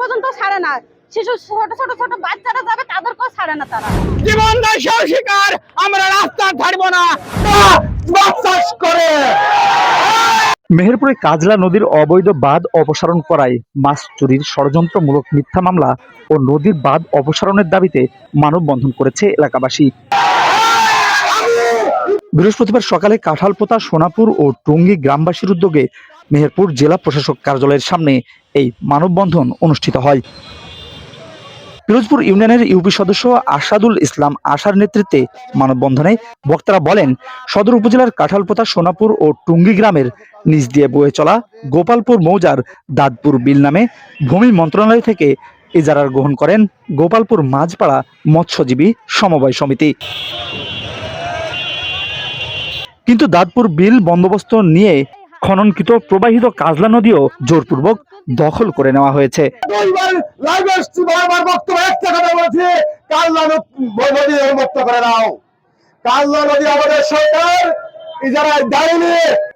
পর্যন্ত ছাড়ে না। শিশু ছোট ছোট ছোট বাচ্চারা যাবে তাদেরকেও ছাড়ে না তারা। জীবন দশাও শিকার আমরা রাস্তা ছাড়বো না করে। মেহেরপুরে কাজলা নদীর অবৈধ বাঁধ অপসারণ করায় মাছ চুরির ষড়যন্ত্রমূলক মিথ্যা মামলা ও নদীর বাঁধ অপসারণের দাবিতে মানববন্ধন করেছে এলাকাবাসী। বৃহস্পতিবার সকালে কাঁঠালপোতা সোনাপুর ও টুঙ্গি গ্রামবাসীর উদ্যোগে মেহেরপুর জেলা প্রশাসক কার্যালয়ের সামনে এই মানববন্ধন অনুষ্ঠিত হয়। পিরোজপুর ইউনিয়নের ইউপি সদস্য আসাদুল ইসলাম আশার নেতৃত্বে মানববন্ধনে বক্তারা বলেন, সদর উপজেলার কাঁঠালপোতা সোনাপুর ও টুঙ্গি গ্রামের নিচ দিয়ে বয়ে চলা গোপালপুর মৌজার দাঁতপুর বিল নামে ভূমি মন্ত্রণালয় থেকে ইজারার গ্রহণ করেন গোপালপুর মাঝপাড়া মৎস্যজীবী সমবায় সমিতি। কিন্তু দাঁতপুর বিল বন্দোবস্ত নিয়ে খননকৃত প্রবাহিত কাজলা নদীও জোরপূর্বক দখল করে নেওয়া হয়েছে।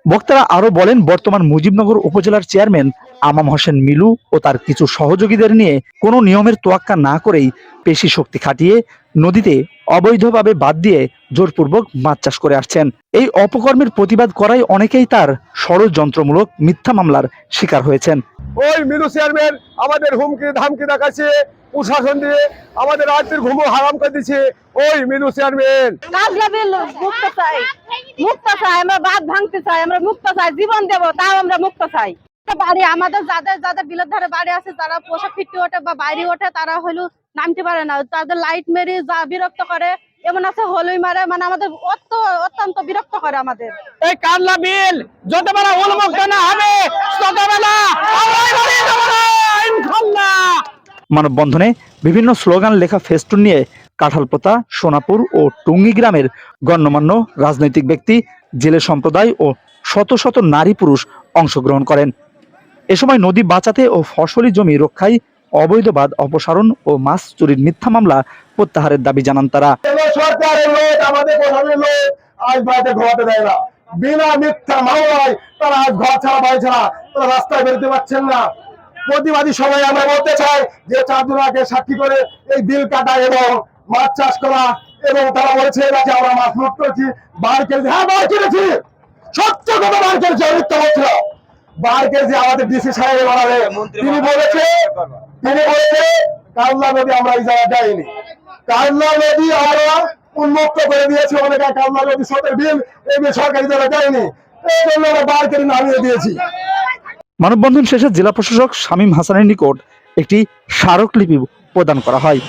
বক্তারা আরও বলেন বর্তমান মুজিবনগর উপজেলার চেয়ারম্যান আমাম হোসেন মিলু ও তার কিছু সহযোগীদের নিয়ে কোনো নিয়মের তোয়াক্কা না করেই পেশি শক্তি খাটিয়ে নদীতে অবৈধভাবে বাদ দিয়ে জোরপূর্বক মাছ চাষ করে আসছেন। এই অপকর্মের প্রতিবাদ করায় অনেকেই তার ষড়যন্ত্রমূলক মিথ্যা মামলার শিকার হয়েছেন। ওই মিলু চেয়ারম্যান আমাদের হুমকি ধামকি দেখাচ্ছে প্রশাসন দিয়ে আমাদের রাজ্যের ঘুমো হারাম করে দিচ্ছে। ওই মিলু চেয়ারম্যান। কাজলা বিল মুক্ত চাই মুক্ত চাই আমরা বাদ ভাঙতে চাই আমরা মুক্ত চাই জীবন দেব তাও আমরা মুক্ত চাই। বাড়ি আমাদের যাদের যাদের বিলের ধারে বাড়ি আছে যারা পোশাক ফিরতে ওঠে বা বাইরে ওঠে তারা হলো নামতে পারে না। তাদের লাইট মেরে যা বিরক্ত করে এমন আছে হলুই মারে মানে আমাদের অত অত্যন্ত বিরক্ত করে আমাদের। এই কাল্লা বিল যতবেলা উন্মুক্ত না হবে ততবেলা আমরা লড়িয়ে যাব না, ইনশাল্লাহ মানববন্ধনে বিভিন্ন স্লোগান লেখা ফেস্টুন নিয়ে কাঁঠালপোতা সোনাপুর ও টুঙ্গি গ্রামের গণ্যমান্য রাজনৈতিক ব্যক্তি জেলে সম্প্রদায় ও শত শত নারী পুরুষ অংশগ্রহণ করেন। এ সময় নদী বাঁচাতে ও ফসলি জমি রক্ষায় অবৈধ বাঁধ অপসারণ ও মাছ চুরির মিথ্যা মামলা প্রত্যাহারের দাবি জানান তারা। বিনা মিথ্যা মামলায় তারা আজ ঘর ছাড়া, বাড়ি ছাড়া, তারা রাস্তায় বেরোতে পারছেন না। প্রতিবাদী সবাই আমরা বলতে চাই যে চাঁদুরাকে সাক্ষী করে এই বিল কাটা এবং মাছ চাষ করা এবং তারা বলেছে যে আমরা মাছ মুক্ত বার কেজি হ্যাঁ বার কেটেছি। সত্য কথা বলছি। বার কেজি আমাদের ডিসি সাহেব বানাবে তিনি বলেছে তিনি বলেছে কাল্লা নদী আমরা এই দেয়নি। কাল্লা নদী আমরা উন্মুক্ত করে দিয়েছি অনেক কাল্লা নদী স্রোতের বিল এই সরকারি জায়গায় দেয়নি। এই জন্য আমরা বার কেটে নামিয়ে দিয়েছি। মানববন্ধন শেষে জেলা প্রশাসক শামীম হাসানের নিকট একটি স্মারকলিপি প্রদান করা হয়।